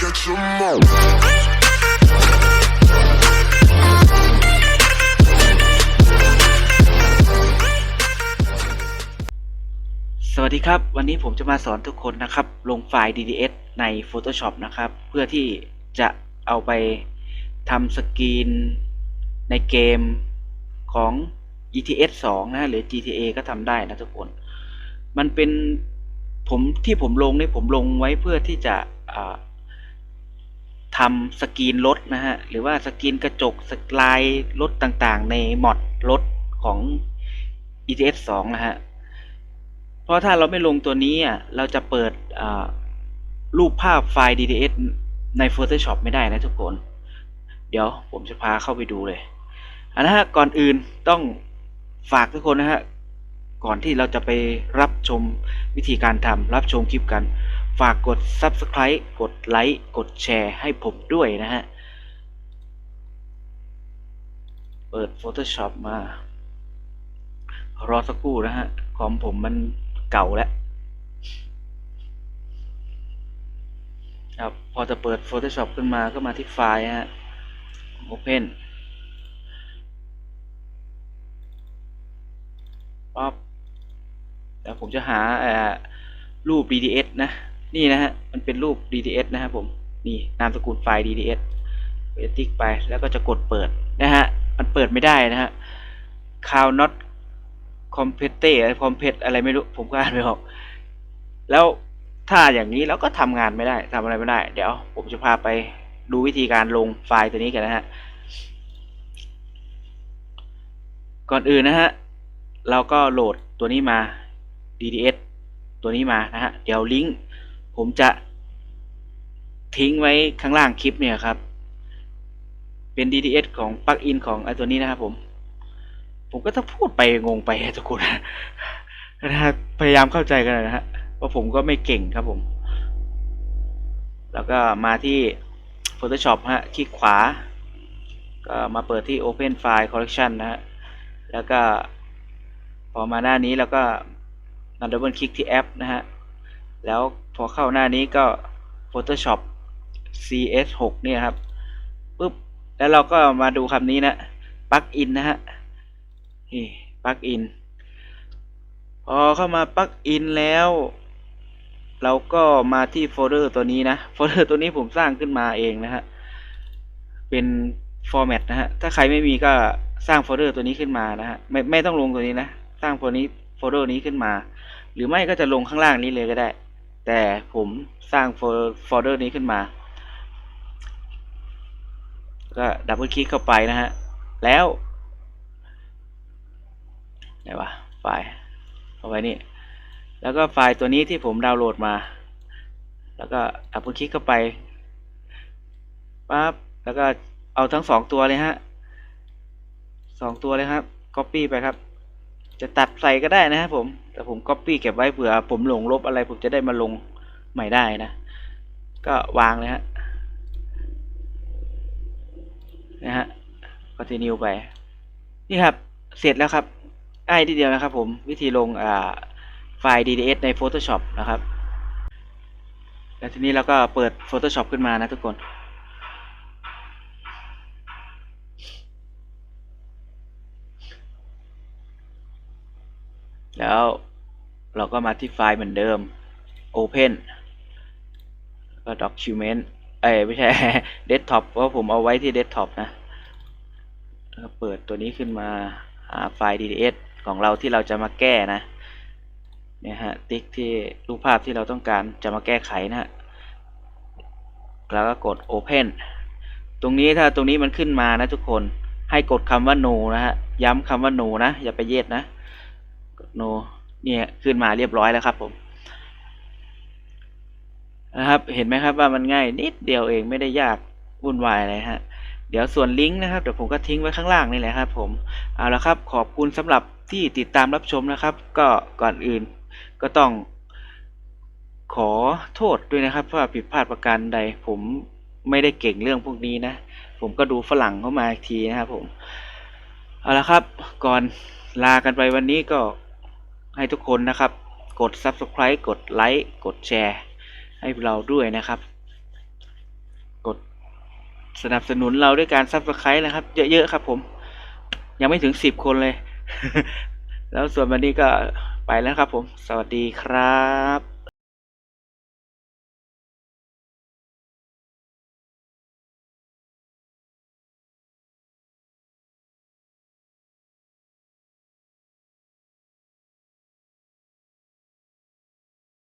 catch 'em all. สวัสดีครับ วันนี้ผมจะมาสอนทุกคนนะครับ ลงไฟล์ DDS ใน Photoshop นะครับ เพื่อที่จะเอาไปทำสกรีนในเกมของ ETS 2 นะหรือ GTA ก็ทำได้นะทุกคน มันเป็นผมที่ผมลงนี่ผมลงไว้เพื่อที่จะ ทำสกรีนรถนะฮะ หรือว่าสกรีนกระจกสกลายรถต่างๆ ในมอดรถของ ETS 2 นะฮะ เพราะถ้าเราไม่ลงตัวนี้อะเราจะเปิดรูปภาพไฟล์ DDS ใน Photoshop ไม่ได้นะทุกคน เดี๋ยวผมจะพาเข้าไปดูเลยอันนะฮะก่อนอื่นต้องฝากทุกคนนะฮะ ก่อนที่เราจะไปรับชมวิธีการทำรับชมคลิปกัน ฝากกด Subscribe กดไลค์กดแชร์ให้ผมด้วยนะฮะ เปิด Photoshop มา รอสักครู่นะฮะ คอมผมมันเก่าแล้วครับพอจะเปิด Photoshop ขึ้นมาก็มาที่ไฟล์ฮะ Open ปั๊บแล้วผมจะหารูป DDS นะ นี่นะฮะ มันเป็นรูป DDS นะครับผม นี่นามสกุลไฟล์ DDS ไปติ๊กไป แล้วก็จะกดเปิดนะฮะ มันเปิดไม่ได้นะฮะ c o u not คอมเพตเต้คอมเพตอะไรไม่รู้ ผมก็อ่านไม่ออก แล้วถ้าอย่างนี้เราก็ทำงานไม่ได้ทำอะไรไม่ได้ เดี๋ยว ผมจะพาไปดูวิธีการลงไฟล์ตัวนี้กันนะฮะ ก่อนอื่นนะฮะ เราก็โหลดตัวนี้มา DDS ตัวนี้มานะฮะ เดี๋ยวลิงก์ ผมจะทิ้งไว้ข้างล่างคลิปเนี่ยครับ เป็น DDS ของปลั๊กอินของไอตัวนี้นะครับผม ผมก็ต้องพูดไปงงไปทุกคนนะฮะพยายามเข้าใจกันนะฮะว่าผมก็ไม่เก่งครับผม แล้วก็มาที่ Photoshop ฮะคลิกขวา ก็มาเปิดที่ Open File Collection นะฮะ แล้วก็พอมาหน้านี้แล้วก็มาดับเบิลคลิกที่แอปนะฮะ แล้วพอเข้าหน้านี้ก็ Photoshop CS6 เนี่ยครับปุ๊บแล้วเราก็มาดูคำนี้นะปลั๊กอินนะฮะนี่ปลั๊กอินพอเข้ามาปลั๊กอินแล้ว เราก็มาที่โฟลเดอร์ตัวนี้นะโฟลเดอร์ตัวนี้ผมสร้างขึ้นมาเองนะฮะเป็นฟอร์แมตนะฮะถ้าใครไม่มีก็สร้างโฟลเดอร์ตัวนี้ขึ้นมานะฮะไม่ไม่ต้องลงตัวนี้นะ สร้างโฟลนี้โฟลเดอร์นี้ขึ้นมา หรือไม่ก็จะลงข้างล่างนี้เลยก็ได้ แต่ผมสร้างโฟลเดอร์นี้ขึ้นมา ก็ดับเบิลคลิกเข้าไปนะฮะ แล้วไหนวะไฟล์เอาไว้นี่ แล้วก็ไฟล์ตัวนี้ที่ผมดาวน์โหลดมา แล้วก็ดับเบิลคลิกเข้าไปปั๊บแล้วก็เอาทั้งสองตัวเลยฮะสองตัวเลยครับ Copy ไปครับ จะตัดใส่ก็ได้นะครับผม แต่ผม Copy เก็บไว้เผื่อ ผมหลงลบอะไรผมจะได้มาลงใหม่ได้นะ ก็วางเลยฮะนะฮะ continue ไป นี่ครับ เสร็จแล้วครับง่ายทีเดียวนะครับผม วิธีลงอ่าไฟล์ DDS ใน Photoshop นะครับ แล้วทีนี้เราก็เปิด Photoshop ขึ้นมานะทุกคน แล้วเราก็มาที่ไฟล์เหมือนเดิม Open ก็ Document เอ้ยไม่ใช่ Desktop เพราะผมเอาไว้ที่ Desktop นะแล้วก็เปิดตัวนี้ขึ้นมาหาไฟล์ DDS ของเราที่เราจะมาแก้นะเนี่ยฮะติ๊กที่รูปภาพที่เราต้องการจะมาแก้ไขนะฮะแล้วก็กด Open ตรงนี้ถ้าตรงนี้มันขึ้นมานะทุกคนให้กดคำว่า no นะฮะย้ำคำว่า no นะ อย่าไปเย็ดนะ กด no เนี่ยขึ้นมาเรียบร้อยแล้วครับผมนะครับเห็นไหมครับว่ามันง่ายนิดเดียวเองไม่ได้ยากวุ่นวายอะไรฮะเดี๋ยวส่วนลิงก์นะครับเดี๋ยวผมก็ทิ้งไว้ข้างล่างนี่แหละครับผมเอาละครับขอบคุณสำหรับที่ติดตามรับชมนะครับ ก็ก่อนอื่นก็ต้องขอโทษด้วยนะครับว่าผิดพลาดประการใด ผมไม่ได้เก่งเรื่องพวกนี้นะ ผมก็ดูฝรั่งเข้ามาอีกทีนะครับผมเอาละครับ ก่อนลากันไปวันนี้ก็ ให้ทุกคนนะครับ กด subscribe กดไลค์กดแชร์ให้เราด้วยนะครับ กดสนับสนุนเราด้วยการซับสไครต์นะครับ เยอะๆครับผม ยังไม่ถึงสิบคนเลย แล้วส่วนวันนี้ก็ไปแล้วครับผม สวัสดีครับ